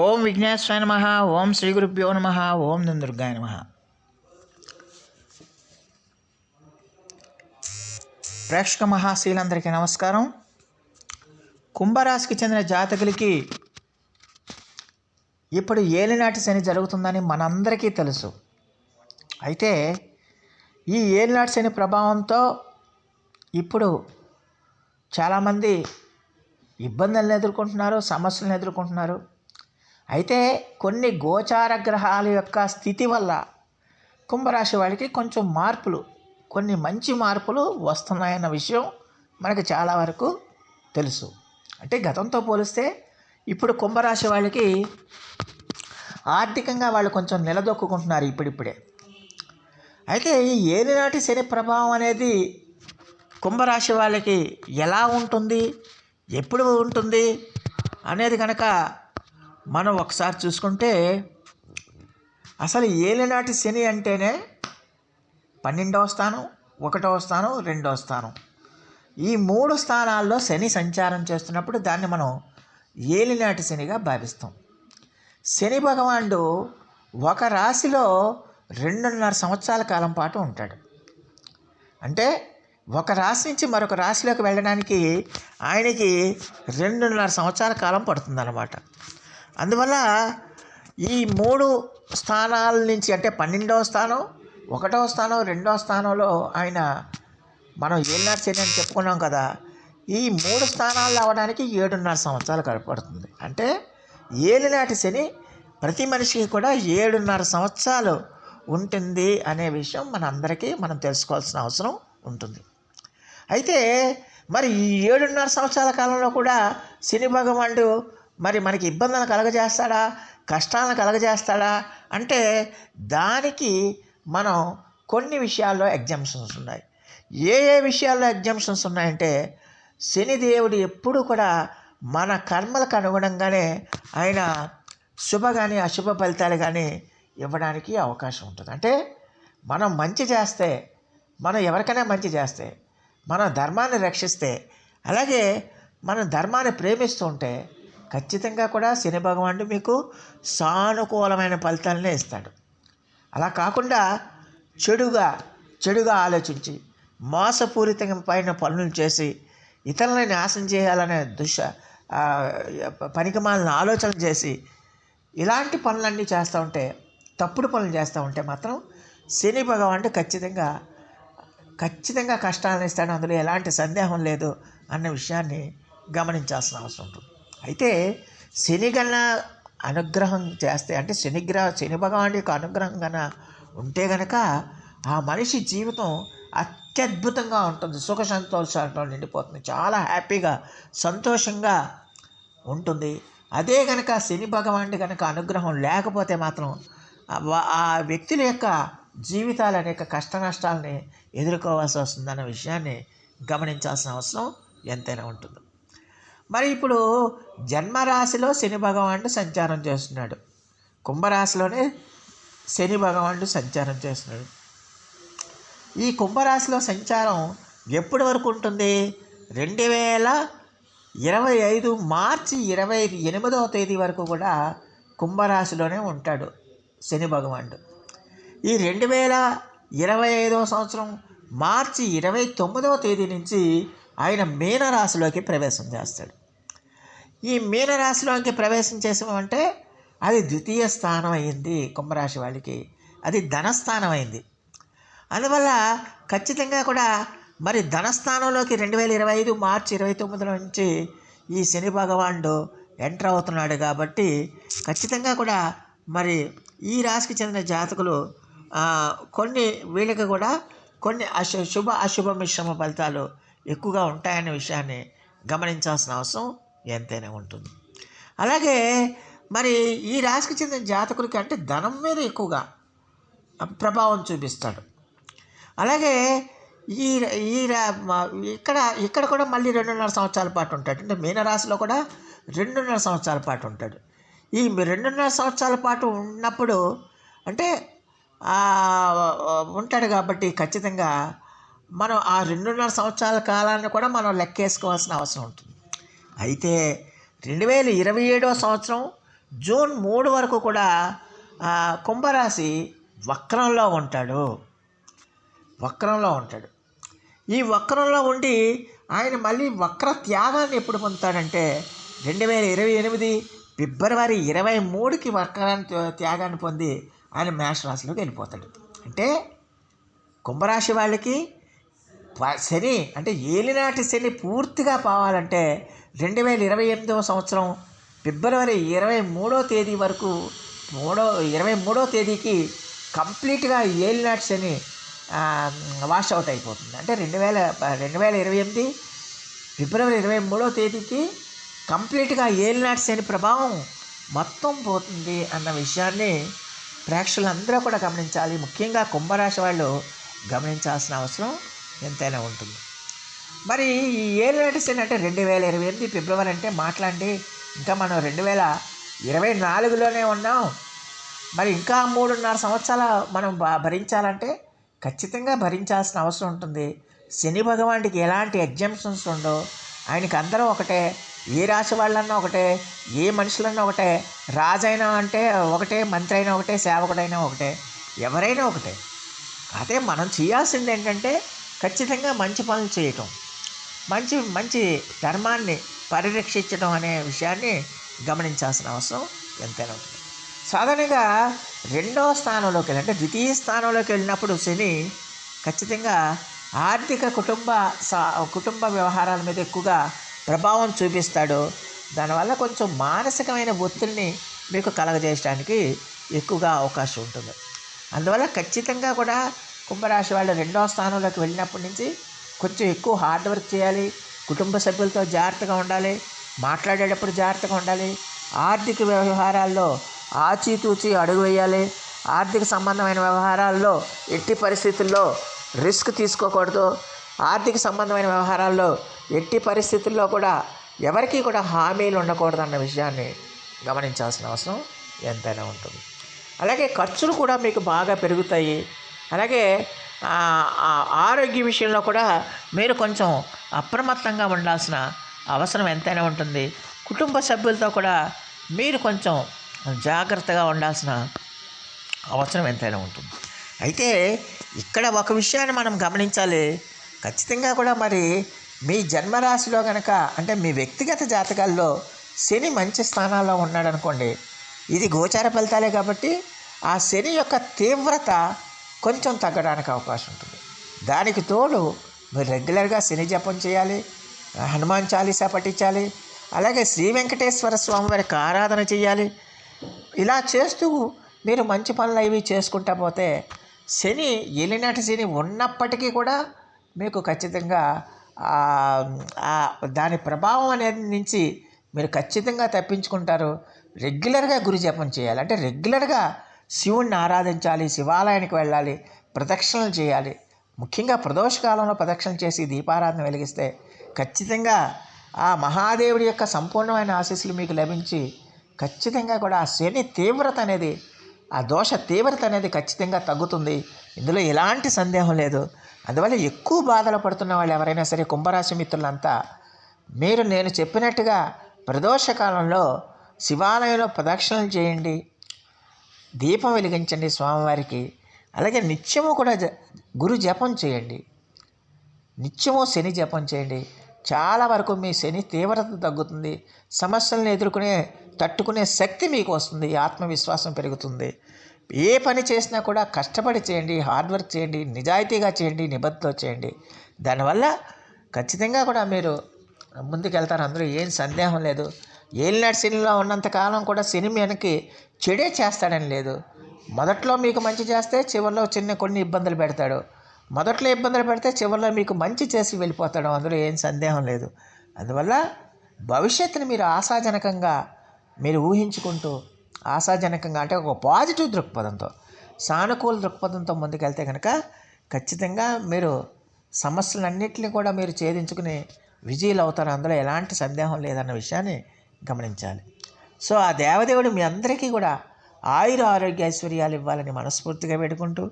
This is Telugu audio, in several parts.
ఓం విఘ్నేశ్వరాయ నమ ఓం శ్రీ గురుభ్యో నమ ఓం దుర్గాయ నమ. ప్రేక్షక మహాశీలందరికీ నమస్కారం. కుంభరాశికి చెందిన జాతకులకి ఇప్పుడు ఏలినాటి శని జరుగుతుందని మనందరికీ తెలుసు. అయితే ఈ ఏలినాటి శని ప్రభావంతో ఇప్పుడు చాలామంది ఇబ్బందులను ఎదుర్కొంటున్నారు సమస్యలను ఎదుర్కొంటున్నారు. అయితే కొన్ని గోచార గ్రహాల యొక్క స్థితి వల్ల కుంభరాశి వాడికి కొంచెం మార్పులు కొన్ని మంచి మార్పులు వస్తున్నాయన్న విషయం మనకు చాలా వరకు తెలుసు. అంటే గతంతో పోలిస్తే ఇప్పుడు కుంభరాశి వాళ్ళకి ఆర్థికంగా వాళ్ళు కొంచెం నిలదొక్కుంటున్నారు ఇప్పుడిప్పుడే. అయితే ఈ ఏలినాటి శని ప్రభావం అనేది కుంభరాశి వాళ్ళకి ఎలా ఉంటుంది ఎప్పుడు ఉంటుంది అనేది కనుక మనం ఒకసారి చూసుకుంటే అసలు ఏలినాటి శని అంటేనే పన్నెండవ స్థానం ఒకటవ స్థానం రెండవ స్థానం. ఈ మూడు స్థానాల్లో శని సంచారం చేస్తున్నప్పుడు దాన్ని మనం ఏలినాటి శనిగా భావిస్తాం. శని భగవానుడు ఒక రాశిలో రెండున్నర సంవత్సరాల కాలం పాటు ఉంటాడు. అంటే ఒక రాశి నుంచి మరొక రాశిలోకి వెళ్ళడానికి ఆయనకి రెండున్నర సంవత్సరాల కాలం పడుతుందన్నమాట. అందువల్ల ఈ మూడు స్థానాల నుంచి అంటే పన్నెండవ స్థానం ఒకటవ స్థానం రెండవ స్థానంలో ఆయన మనం ఏళ్ళ శని అని చెప్పుకున్నాం కదా ఈ మూడు స్థానాలు అవ్వడానికి ఏడున్నర సంవత్సరాలు గడపడుతుంది అంటే ఏలినాటి శని ప్రతి మనిషికి కూడా ఏడున్నర సంవత్సరాలు ఉంటుంది అనే విషయం మనందరికీ మనం తెలుసుకోవాల్సిన అవసరం ఉంటుంది. అయితే మరి ఈ ఏడున్నర సంవత్సరాల కాలంలో కూడా శని భగవానుడు మరి మనకి ఇబ్బందులను కలగజేస్తాడా? కష్టాలను కలగజేస్తాడా? అంటే దానికి మనం కొన్ని విషయాల్లో ఎగ్జామ్షన్స్ ఉన్నాయి ఏ ఏ విషయాల్లో ఎగ్జామ్షన్స్ ఉన్నాయంటే శనిదేవుడు ఎప్పుడు కూడా మన కర్మలకు అనుగుణంగానే ఆయన శుభ కానీ అశుభ ఫలితాలు కానీ ఇవ్వడానికి అవకాశం ఉంటుంది. అంటే మనం మంచి చేస్తే మనం ఎవరికైనా మంచి చేస్తే మన ధర్మాన్ని రక్షిస్తే అలాగే మనం ధర్మాన్ని ప్రేమిస్తూ ఉంటే ఖచ్చితంగా కూడా శని భగవానుడు మీకు సానుకూలమైన ఫలితాలనే ఇస్తాడు. అలా కాకుండా చెడుగా చెడుగా ఆలోచించి మోసపూరితమైన పనులు చేసి ఇతరులని నాశనం చేయాలనే దుష పనికిమాలిన ఆలోచన చేసి ఇలాంటి పనులన్నీ చేస్తూ ఉంటే తప్పుడు పనులు చేస్తూ ఉంటే మాత్రం శని భగవానుడు ఖచ్చితంగా ఖచ్చితంగా కష్టాలను ఇస్తాడు. అందులో ఎలాంటి సందేహం లేదు అన్న విషయాన్ని గమనించాల్సిన అవసరం ఉంటుంది. అయితే శనిగల అనుగ్రహం చేస్తే అంటే శనిగ్రహ శని భగవాన్ యొక్క అనుగ్రహం గన ఉంటే గనక ఆ మనిషి జీవితం అత్యద్భుతంగా ఉంటుంది. సుఖ సంతోషాలతో నిండిపోతుంది. చాలా హ్యాపీగా సంతోషంగా ఉంటుంది. అదే కనుక శని భగవానుడి కనుక అనుగ్రహం లేకపోతే మాత్రం ఆ వ్యక్తుల యొక్క జీవితాలు అనేక కష్ట నష్టాలని ఎదుర్కోవాల్సి వస్తుందన్న విషయాన్ని గమనించాల్సిన అవసరం ఎంతైనా ఉంటుంది. మరి ఇప్పుడు జన్మరాశిలో శని భగవానుడు సంచారం చేస్తున్నాడు. కుంభరాశిలోనే శని భగవానుడు సంచారం చేస్తున్నాడు. ఈ కుంభరాశిలో సంచారం ఎప్పటి వరకు ఉంటుంది? రెండు వేల ఇరవై ఐదు మార్చి ఇరవై ఎనిమిదవ తేదీ వరకు కూడా కుంభరాశిలోనే ఉంటాడు శని భగవానుడు. ఈ రెండు వేల ఇరవై ఐదవ సంవత్సరం మార్చి ఇరవై తొమ్మిదవ తేదీ నుంచి ఆయన మీనరాశిలోకి ప్రవేశం చేస్తాడు. ఈ మీనరాశిలోకి ప్రవేశం చేసామంటే అది ద్వితీయ స్థానం అయింది కుంభరాశి వాళ్ళకి. అది ధనస్థానం అయింది. అందువల్ల ఖచ్చితంగా కూడా మరి ధనస్థానంలోకి రెండు వేల ఇరవై ఐదు మార్చి ఇరవై తొమ్మిదిలో నుంచి ఈ శని భగవానుడు ఎంటర్ అవుతున్నాడు కాబట్టి ఖచ్చితంగా కూడా మరి ఈ రాశికి చెందిన జాతకులు కొన్ని వీళ్ళకి కూడా కొన్ని అశు శుభ అశుభ మిశ్రమ ఫలితాలు ఎక్కువగా ఉంటాయనే విషయాన్ని గమనించాల్సిన అవసరం. ఎంతైనా ఉంటుంది. అలాగే మరి ఈ రాశికి చెందిన జాతకులకి అంటే ధనం మీద ఎక్కువగా ప్రభావం చూపిస్తాడు. అలాగే ఈ ఈ ఇక్కడ ఇక్కడ కూడా మళ్ళీ రెండున్నర సంవత్సరాల పాటు ఉంటాడు. అంటే మీనరాశిలో కూడా రెండున్నర సంవత్సరాల పాటు ఉంటాడు. ఈ రెండున్నర సంవత్సరాల పాటు ఉన్నప్పుడు అంటే ఉంటాడు కాబట్టి ఖచ్చితంగా మనం ఆ రెండున్నర సంవత్సరాల కాలాన్ని కూడా మనం లెక్కేసుకోవాల్సిన అవసరం ఉంటుంది. అయితే రెండు వేల ఇరవై ఏడవ సంవత్సరం జూన్ మూడు వరకు కూడా కుంభరాశి వక్రంలో ఉంటాడు. వక్రంలో ఉంటాడు. ఈ వక్రంలో ఉండి ఆయన మళ్ళీ వక్ర త్యాగాన్ని ఎప్పుడు పొందుతాడంటే రెండు వేల ఇరవై ఎనిమిది ఫిబ్రవరి ఇరవై మూడుకి వక్రాన్ని త్యా- త్యాగాన్ని పొంది ఆయన మేషరాశిలోకి వెళ్ళిపోతాడు. అంటే కుంభరాశి వాళ్ళకి శని అంటే ఏలినాటి శని పూర్తిగా పోవాలంటే రెండు వేల ఇరవై ఎనిమిదవ సంవత్సరం ఫిబ్రవరి ఇరవై మూడో తేదీ వరకు మూడో ఇరవై మూడో తేదీకి కంప్లీట్గా ఏల్ నాట్స్ అని వాష్ అవుట్ అయిపోతుంది. అంటే రెండు వేల రెండు వేల ఇరవై ఎనిమిది ఫిబ్రవరి ఇరవై మూడో తేదీకి కంప్లీట్గా ఏల్ నాట్స్ అని ప్రభావం మొత్తం పోతుంది అన్న విషయాన్ని ప్రేక్షకులందరూ కూడా గమనించాలి. ముఖ్యంగా కుంభరాశి వాళ్ళు గమనించాల్సిన అవసరం ఎంతైనా ఉంటుంది. మరి ఈ ఏళ్ళు శని అంటే రెండు వేల ఇరవై ఎనిమిది ఫిబ్రవరి అంటే మాట్లాడి ఇంకా మనం రెండు వేల ఇరవై నాలుగులోనే ఉన్నాం. మరి ఇంకా మూడున్నర సంవత్సరాల మనం భరించాలంటే ఖచ్చితంగా భరించాల్సిన అవసరం ఉంటుంది. శని భగవానుడికి ఎలాంటి ఎగ్జామ్షన్స్ ఉండవు. ఆయనకి అందరం ఒకటే. ఏ రాశి వాళ్ళన్నా ఒకటే. ఏ మనుషులన్నా ఒకటే. రాజైనా అంటే ఒకటే మంత్రి అయినా ఒకటే సేవకుడైనా ఒకటే. ఎవరైనా ఒకటే. అదే మనం చేయాల్సింది ఏంటంటే ఖచ్చితంగా మంచి పనులు చేయటం. మంచి మంచి ధర్మాన్ని పరిరక్షించడం అనే విషయాన్ని గమనించాల్సిన అవసరం ఎంతైనా ఉంటుంది. సాధారణంగా రెండవ స్థానంలోకి వెళ్ళి అంటే ద్వితీయ స్థానంలోకి వెళ్ళినప్పుడు శని ఖచ్చితంగా ఆర్థిక కుటుంబ సా కుటుంబ వ్యవహారాల మీద ఎక్కువగా ప్రభావం చూపిస్తాడు. దానివల్ల కొంచెం మానసికమైన ఒత్తిడిని మీకు కలగజేయడానికి ఎక్కువగా అవకాశం ఉంటుంది. అందువల్ల ఖచ్చితంగా కూడా కుంభరాశి వాళ్ళు రెండవ స్థానంలోకి వెళ్ళినప్పటి నుంచి కొంచెం ఎక్కువ హార్డ్ వర్క్ చేయాలి కుటుంబ సభ్యులతో జాగ్రత్తగా ఉండాలి మాట్లాడేటప్పుడు జాగ్రత్తగా ఉండాలి ఆర్థిక వ్యవహారాల్లో ఆచితూచి అడుగు వేయాలి ఆర్థిక సంబంధమైన వ్యవహారాల్లో ఎట్టి పరిస్థితుల్లో రిస్క్ తీసుకోకూడదు ఆర్థిక సంబంధమైన వ్యవహారాల్లో ఎట్టి పరిస్థితుల్లో కూడా ఎవరికీ కూడా హామీలు ఉండకూడదు అన్న విషయాన్ని గమనించాల్సిన అవసరం ఎంతైనా ఉంటుంది. అలాగే ఖర్చులు కూడా మీకు బాగా పెరుగుతాయి. అలాగే ఆరోగ్య విషయంలో కూడా మీరు కొంచెం అప్రమత్తంగా ఉండాల్సిన అవసరం ఎంతైనా ఉంటుంది. కుటుంబ సభ్యులతో కూడా మీరు కొంచెం జాగ్రత్తగా ఉండాల్సిన అవసరం ఎంతైనా ఉంటుంది. అయితే ఇక్కడ ఒక విషయాన్ని మనం గమనించాలి. ఖచ్చితంగా కూడా మరి మీ జన్మరాశిలో కనుక అంటే మీ వ్యక్తిగత జాతకాల్లో శని మంచి స్థానాల్లో ఉన్నాడనుకోండి ఇది గోచార ఫలితాలే కాబట్టి ఆ శని యొక్క తీవ్రత కొంచెం తగ్గడానికి అవకాశం ఉంటుంది. దానికి తోడు మీరు రెగ్యులర్గా శని జపం చేయాలి హనుమాన్ చాలీసా పఠించాలి అలాగే శ్రీ వెంకటేశ్వర స్వామి వారికి ఆరాధన చేయాలి. ఇలా చేస్తూ మీరు మంచి పనులు అవి చేసుకుంటా పోతే శని ఎలినాటి శని ఉన్నప్పటికీ కూడా మీకు ఖచ్చితంగా దాని ప్రభావం అనేది నుంచి మీరు ఖచ్చితంగా తప్పించుకుంటారు. రెగ్యులర్గా గురు జపం చేయాలి. అంటే రెగ్యులర్గా శివుణ్ణి ఆరాధించాలి శివాలయానికి వెళ్ళాలి ప్రదక్షిణలు చేయాలి. ముఖ్యంగా ప్రదోషకాలంలో ప్రదక్షిణ చేసి దీపారాధన వెలిగిస్తే ఖచ్చితంగా ఆ మహాదేవుడి యొక్క సంపూర్ణమైన ఆశీస్సులు మీకు లభించి ఖచ్చితంగా కూడా ఆ శని తీవ్రత అనేది ఆ దోష తీవ్రత అనేది ఖచ్చితంగా తగ్గుతుంది. ఇందులో ఎలాంటి సందేహం లేదు. అందువల్ల ఎక్కువ బాధలు పడుతున్న వాళ్ళు ఎవరైనా సరే కుంభరాశి మిత్రులంతా మీరు నేను చెప్పినట్టుగా ప్రదోషకాలంలో శివాలయంలో ప్రదక్షిణలు చేయండి. దీపం వెలిగించండి స్వామివారికి. అలాగే నిత్యము కూడా జ- గురు జపం చేయండి. నిత్యము శని జపం చేయండి. చాలా వరకు మీ శని తీవ్రత తగ్గుతుంది. సమస్యలను ఎదుర్కొనే తట్టుకునే శక్తి మీకు వస్తుంది. ఆత్మవిశ్వాసం పెరుగుతుంది. ఏ పని చేసినా కూడా కష్టపడి చేయండి హార్డ్ వర్క్ చేయండి నిజాయితీగా చేయండి నిబద్ధతో చేయండి. దానివల్ల ఖచ్చితంగా కూడా మీరు ముందుకెళ్తారు. అందరూ ఏం సందేహం లేదు. ఏలినాడు శనిలో ఉన్నంతకాలం కూడా శని చెడే చేస్తాడని లేదు. మొదట్లో మీకు మంచి చేస్తే చివరిలో చిన్న కొన్ని ఇబ్బందులు పెడతాడు. మొదట్లో ఇబ్బందులు పెడితే చివరిలో మీకు మంచి చేసి వెళ్ళిపోతాడు. అందులో ఏం సందేహం లేదు. అందువల్ల భవిష్యత్తుని మీరు ఆశాజనకంగా మీరు ఊహించుకుంటూ ఆశాజనకంగా అంటే ఒక పాజిటివ్ దృక్పథంతో సానుకూల దృక్పథంతో ముందుకెళ్తే కనుక ఖచ్చితంగా మీరు సమస్యలన్నింటినీ కూడా మీరు ఛేదించుకుని విజయులు అవుతారు అందులో ఎలాంటి సందేహం లేదన్న విషయాన్ని గమనించాలి. సో ఆ దేవదేవుడు మీ అందరికీ కూడా ఆయుర ఆరోగ్య ఐశ్వర్యాలు ఇవ్వాలని మనస్ఫూర్తిగా పెట్టుకుంటూ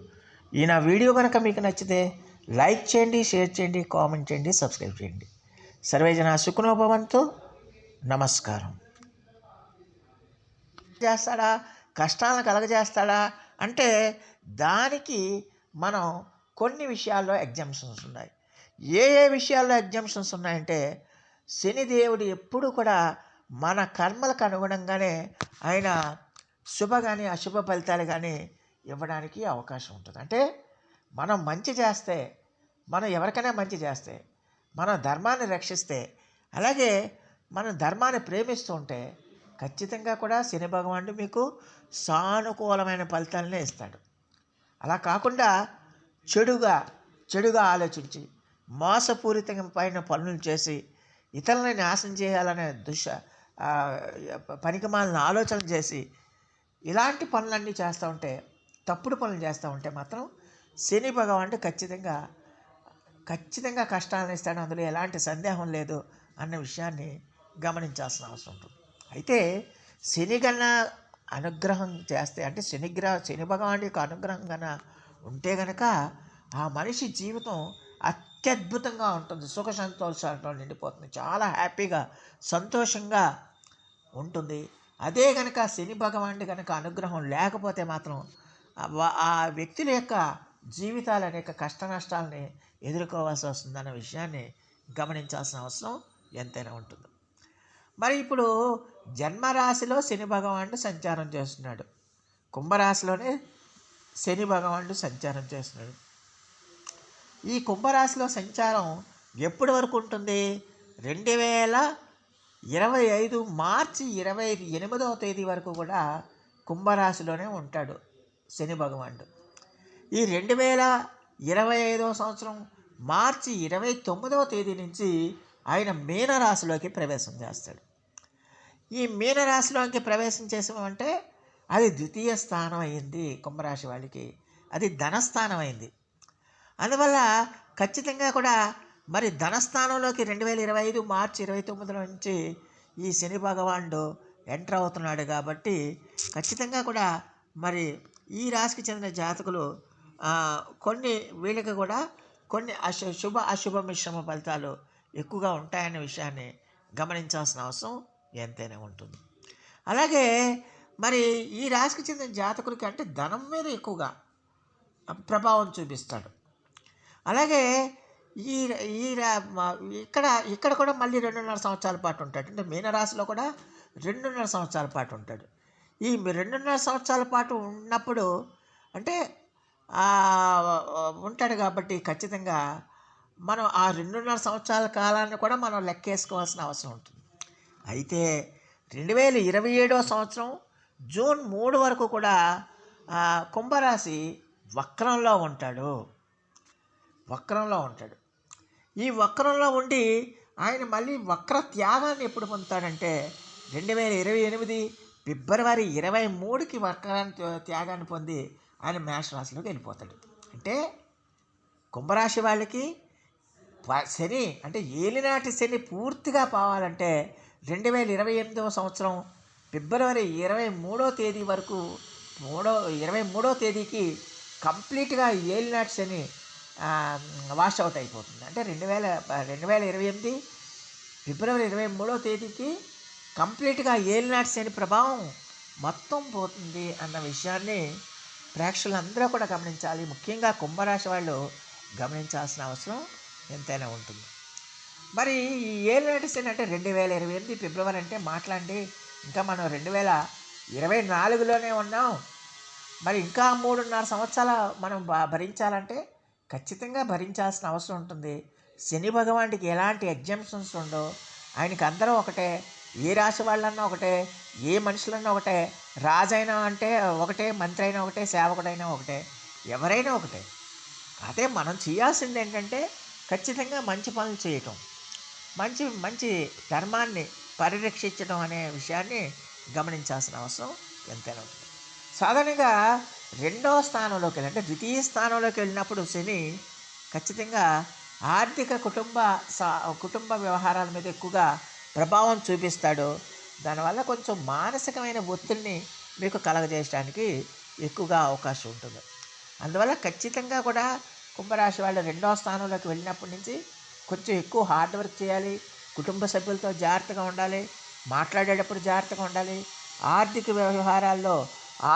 ఈ నా వీడియో కనుక మీకు నచ్చితే లైక్ చేయండి షేర్ చేయండి కామెంట్ చేయండి సబ్స్క్రైబ్ చేయండి. సర్వేజన సుఖనోభవంతో. నమస్కారం. చేస్తాడా? కష్టాలను కలగజేస్తాడా? అంటే దానికి మనం కొన్ని విషయాల్లో ఎగ్జామ్షన్స్ ఉన్నాయి. ఏ ఏ విషయాల్లో ఎగ్జామ్షన్స్ ఉన్నాయంటే శనిదేవుడు ఎప్పుడు కూడా మన కర్మలకు అనుగుణంగానే ఆయన శుభ కానీ అశుభ ఫలితాలు కానీ ఇవ్వడానికి అవకాశం ఉంటుంది. అంటే మనం మంచి చేస్తే మనం ఎవరికైనా మంచి చేస్తే మనం ధర్మాన్ని రక్షిస్తే అలాగే మనం ధర్మాన్ని ప్రేమిస్తూ ఉంటే ఖచ్చితంగా కూడా శని భగవానుడు మీకు సానుకూలమైన ఫలితాలనే ఇస్తాడు. అలా కాకుండా చెడుగా చెడుగా ఆలోచించి మోసపూరితమైన పనులు చేసి ఇతరులని నాశనం చేయాలనే దుష పనికిమాలిన ఆలోచనలు చేసి ఇలాంటి పనులన్నీ చేస్తూ ఉంటే తప్పుడు పనులు చేస్తూ ఉంటే మాత్రం శని భగవానుడు ఖచ్చితంగా ఖచ్చితంగా కష్టాలను ఇస్తాడు. అందులో ఎలాంటి సందేహం లేదు అన్న విషయాన్ని గమనించాల్సిన అవసరం ఉంటుంది. అయితే శని కన్నా అనుగ్రహం చేస్తే అంటే శనిగ్రహ శని భగవాన్ యొక్క అనుగ్రహం కన్నా ఉంటే గనక ఆ మనిషి జీవితం అత్యద్భుతంగా ఉంటుంది. సుఖ సంతోషాలతో నిండిపోతుంది. చాలా హ్యాపీగా సంతోషంగా ఉంటుంది. అదే కనుక శని భగవానుడి కనుక అనుగ్రహం లేకపోతే మాత్రం ఆ వ్యక్తుల యొక్క జీవితాల అనేక కష్ట నష్టాలని ఎదుర్కోవాల్సి వస్తుందన్న విషయాన్ని గమనించాల్సిన అవసరం ఎంతైనా ఉంటుంది. మరి ఇప్పుడు జన్మరాశిలో శని భగవానుడు సంచారం చేస్తున్నాడు. కుంభరాశిలోనే శని భగవానుడు సంచారం చేస్తున్నాడు. ఈ కుంభరాశిలో సంచారం ఎప్పటి వరకు ఉంటుంది? రెండు వేల ఇరవై ఐదు మార్చి ఇరవై ఎనిమిదవ తేదీ వరకు కూడా కుంభరాశిలోనే ఉంటాడు శని భగవానుడు. ఈ రెండు వేల ఇరవై ఐదవ సంవత్సరం మార్చి ఇరవై తొమ్మిదవ తేదీ నుంచి ఆయన మీనరాశిలోకి ప్రవేశం చేస్తాడు. ఈ మీనరాశిలోకి ప్రవేశం చేసామంటే అది ద్వితీయ స్థానం అయింది కుంభరాశి వాళ్ళకి. అది ధనస్థానం అయింది. అందువల్ల ఖచ్చితంగా కూడా మరి ధనస్థానంలోకి రెండు వేల ఇరవై ఐదు మార్చి ఇరవై తొమ్మిదిలో నుంచి ఈ శని భగవానుడు ఎంటర్ అవుతున్నాడు కాబట్టి ఖచ్చితంగా కూడా మరి ఈ రాశికి చెందిన జాతకులు కొన్ని వీళ్ళకి కూడా కొన్ని అశు శుభ అశుభ మిశ్రమ ఫలితాలు ఎక్కువగా ఉంటాయనే విషయాన్ని గమనించాల్సిన అవసరం ఎంతైనా ఉంటుంది. అలాగే మరి ఈ రాశికి చెందిన జాతకులకి అంటే ధనం మీద ఎక్కువగా ప్రభావం చూపిస్తాడు. అలాగే ఈ ఈ ఇక్కడ ఇక్కడ కూడా మళ్ళీ రెండున్నర సంవత్సరాల పాటు ఉంటాడు. అంటే మీనరాశిలో కూడా రెండున్నర సంవత్సరాల పాటు ఉంటాడు. ఈ రెండున్నర సంవత్సరాల పాటు ఉన్నప్పుడు అంటే ఉంటాడు కాబట్టి ఖచ్చితంగా మనం ఆ రెండున్నర సంవత్సరాల కాలాన్ని కూడా మనం లెక్కేసుకోవాల్సిన అవసరం ఉంటుంది. అయితే రెండు వేల ఇరవై ఏడవ సంవత్సరం జూన్ మూడు వరకు కూడా కుంభరాశి వక్రంలో ఉంటాడు. వక్రంలో ఉంటాడు. ఈ వక్రంలో ఉండి ఆయన మళ్ళీ వక్ర త్యాగాన్ని ఎప్పుడు పొందుతాడంటే రెండు వేల ఇరవై ఎనిమిది ఫిబ్రవరి ఇరవై మూడుకి వక్రాన్ని త్యాగాన్ని పొంది ఆయన మేషరాశిలోకి వెళ్ళిపోతాడు. అంటే కుంభరాశి వాళ్ళకి శని అంటే ఏలినాటి శని పూర్తిగా పోవాలంటే రెండు వేల ఇరవై ఎనిమిదవ సంవత్సరం ఫిబ్రవరి ఇరవై మూడో తేదీ వరకు మూడో ఇరవై మూడో తేదీకి కంప్లీట్గా ఏలినాటి శని వాష్ అవుట్ అయిపోతుంది. అంటే రెండు వేల రెండు వేల ఇరవై ఎనిమిది ఫిబ్రవరి ఇరవై మూడో తేదీకి కంప్లీట్గా ఏలినాటి శని ప్రభావం మొత్తం పోతుంది అన్న విషయాన్ని ప్రేక్షకులందరూ కూడా గమనించాలి. ముఖ్యంగా కుంభరాశి వాళ్ళు గమనించాల్సిన అవసరం ఎంతైనా ఉంటుంది. మరి ఈ ఏళ్ళు నటిస్తే అంటే రెండు వేల ఇరవై ఎనిమిది ఫిబ్రవరి అంటే మాట్లాడి ఇంకా మనం రెండు వేల ఇరవై నాలుగులోనే ఉన్నాం. మరి ఇంకా మూడున్నర సంవత్సరాల మనం భరించాలంటే ఖచ్చితంగా భరించాల్సిన అవసరం ఉంటుంది. శని భగవానుడికి ఎలాంటి ఎగ్జామ్షన్స్ ఉండవు. ఆయనకి అందరూ ఒకటే. ఏ రాశి వాళ్ళన్నా ఒకటే. ఏ మనుషులన్నా ఒకటే. రాజైనా అంటే ఒకటే మంత్రి అయినా ఒకటే సేవకుడైనా ఒకటే. ఎవరైనా ఒకటే. అదే మనం చేయాల్సింది ఏంటంటే ఖచ్చితంగా మంచి పనులు చేయటం. మంచి మంచి ధర్మాన్ని పరిరక్షించడం అనే విషయాన్ని గమనించాల్సిన అవసరం ఎంతైనా ఉంటుంది. సాధారణంగా రెండవ స్థానంలోకి వెళ్ళి అంటే ద్వితీయ స్థానంలోకి వెళ్ళినప్పుడు శని ఖచ్చితంగా ఆర్థిక కుటుంబ కుటుంబ వ్యవహారాల మీద ఎక్కువగా ప్రభావం చూపిస్తాడు. దానివల్ల కొంచెం మానసికమైన ఒత్తిడిని మీకు కలగజేయడానికి ఎక్కువగా అవకాశం ఉంటుంది. అందువల్ల ఖచ్చితంగా కూడా కుంభరాశి వాళ్ళు రెండవ స్థానంలోకి వెళ్ళినప్పటి నుంచి కొంచెం ఎక్కువ హార్డ్ వర్క్ చేయాలి కుటుంబ సభ్యులతో జాగ్రత్తగా ఉండాలి మాట్లాడేటప్పుడు జాగ్రత్తగా ఉండాలి ఆర్థిక వ్యవహారాల్లో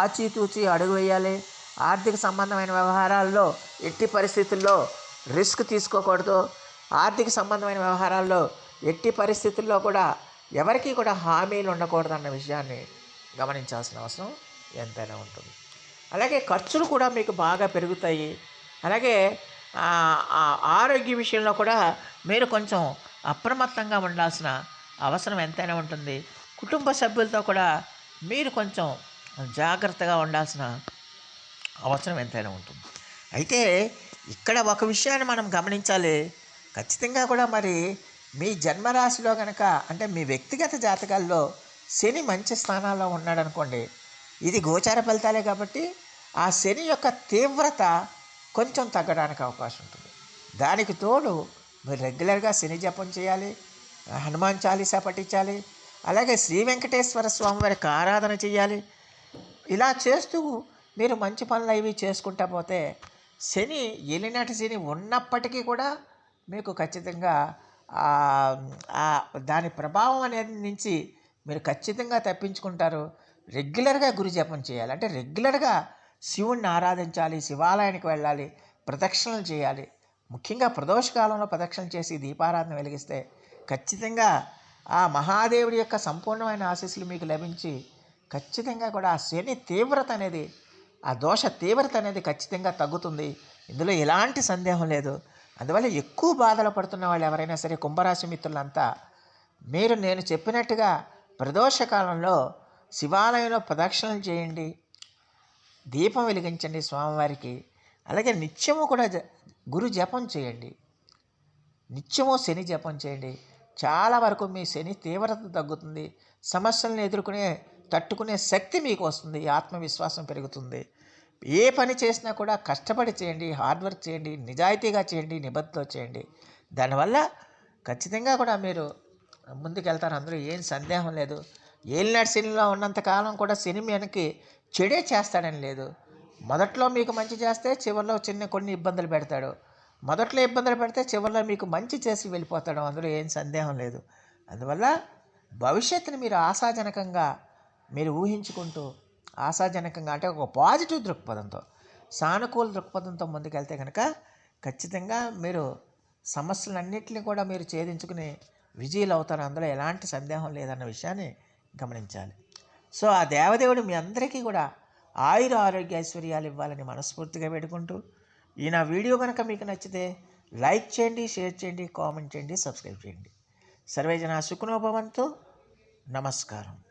ఆచితూచి అడుగు వేయాలి. ఆర్థిక సంబంధమైన వ్యవహారాల్లో ఎట్టి పరిస్థితుల్లో రిస్క్ తీసుకోకూడదు. ఆర్థిక సంబంధమైన వ్యవహారాల్లో ఎట్టి పరిస్థితుల్లో కూడా ఎవరికీ కూడా హామీలు ఉండకూడదు అన్న విషయాన్ని గమనించాల్సిన అవసరం ఎంతైనా ఉంటుంది. అలాగే ఖర్చులు కూడా మీకు బాగా పెరుగుతాయి. అలాగే ఆరోగ్య విషయంలో కూడా మీరు కొంచెం అప్రమత్తంగా ఉండాల్సిన అవసరం ఎంతైనా ఉంటుంది. కుటుంబ సభ్యులతో కూడా మీరు కొంచెం జాగ్రత్తగా ఉండాల్సిన అవసరం ఎంతైనా ఉంటుంది. అయితే ఇక్కడ ఒక విషయాన్ని మనం గమనించాలి. ఖచ్చితంగా కూడా మరి మీ జన్మరాశిలో కనుక అంటే మీ వ్యక్తిగత జాతకాల్లో శని మంచి స్థానాల్లో ఉన్నాడు అనుకోండి ఇది గోచార ఫలితాలే కాబట్టి ఆ శని యొక్క తీవ్రత కొంచెం తగ్గడానికి అవకాశం ఉంటుంది. దానికి తోడు మీరు రెగ్యులర్గా శని జపం చేయాలి హనుమాన్ చాలీసా పఠించాలి అలాగే శ్రీ వెంకటేశ్వర స్వామి వారికి ఆరాధన చేయాలి ఇలా చేస్తూ మీరు మంచి పనులు అవి చేసుకుంటా పోతే శని ఎలినటి శని ఉన్నప్పటికీ కూడా మీకు ఖచ్చితంగా దాని ప్రభావం అనేది నుంచి మీరు ఖచ్చితంగా తప్పించుకుంటారు. రెగ్యులర్గా గురు జపం చేయాలి. అంటే రెగ్యులర్గా శివుణ్ణి ఆరాధించాలి శివాలయానికి వెళ్ళాలి ప్రదక్షిణలు చేయాలి. ముఖ్యంగా ప్రదోషకాలంలో ప్రదక్షిణలు చేసి దీపారాధన వెలిగిస్తే ఖచ్చితంగా ఆ మహాదేవుడి యొక్క సంపూర్ణమైన ఆశీస్సులు మీకు లభించి ఖచ్చితంగా కూడా ఆ శని తీవ్రత అనేది ఆ దోష తీవ్రత అనేది ఖచ్చితంగా తగ్గుతుంది. ఇందులో ఎలాంటి సందేహం లేదు. అందువల్ల ఎక్కువ బాధలు పడుతున్న వాళ్ళు ఎవరైనా సరే కుంభరాశి మిత్రులంతా మీరు నేను చెప్పినట్టుగా ప్రదోష కాలంలో శివాలయంలో ప్రదక్షిణలు చేయండి దీపం వెలిగించండి స్వామివారికి అలాగే నిత్యము కూడా జ- గురు జపం చేయండి. నిత్యము శని జపం చేయండి. చాలా వరకు మీ శని తీవ్రత తగ్గుతుంది. సమస్యలను ఎదుర్కొనే తట్టుకునే శక్తి మీకు వస్తుంది ఆత్మవిశ్వాసం పెరుగుతుంది. ఏ పని చేసినా కూడా కష్టపడి చేయండి హార్డ్ వర్క్ చేయండి నిజాయితీగా చేయండి నిబద్ధతో చేయండి. దానివల్ల ఖచ్చితంగా కూడా మీరు ముందుకెళ్తారు అందరూ ఏం సందేహం లేదు. ఏలినాడు సినిమాలో ఉన్నంతకాలం కూడా సినిమాకి చెడే చేస్తాడని లేదు. మొదట్లో మీకు మంచి చేస్తే చివరిలో చిన్న కొన్ని ఇబ్బందులు పెడతాడు. మొదట్లో ఇబ్బందులు పెడితే చివరిలో మీకు మంచి చేసి వెళ్ళిపోతాడు. అందులో ఏం సందేహం లేదు. అందువల్ల భవిష్యత్తుని మీరు ఆశాజనకంగా మీరు ఊహించుకుంటూ ఆశాజనకంగా అంటే ఒక పాజిటివ్ దృక్పథంతో సానుకూల దృక్పథంతో ముందుకెళ్తే కనుక ఖచ్చితంగా మీరు సమస్యలన్నింటినీ కూడా మీరు ఛేదించుకుని విజయులు అవుతారు అందులో ఎలాంటి సందేహం లేదన్న విషయాన్ని గమనించాలి. సో ఆ దేవదేవుడు మీ అందరికీ కూడా ఆయుర ఆరోగ్య ఐశ్వర్యాలు ఇవ్వాలని మనస్ఫూర్తిగా పెట్టుకుంటూ ఈ నా వీడియో కనుక మీకు నచ్చితే లైక్ చేయండి షేర్ చేయండి కామెంట్ చేయండి సబ్స్క్రైబ్ చేయండి. సర్వేజన సుఖనోభవంతో నమస్కారం.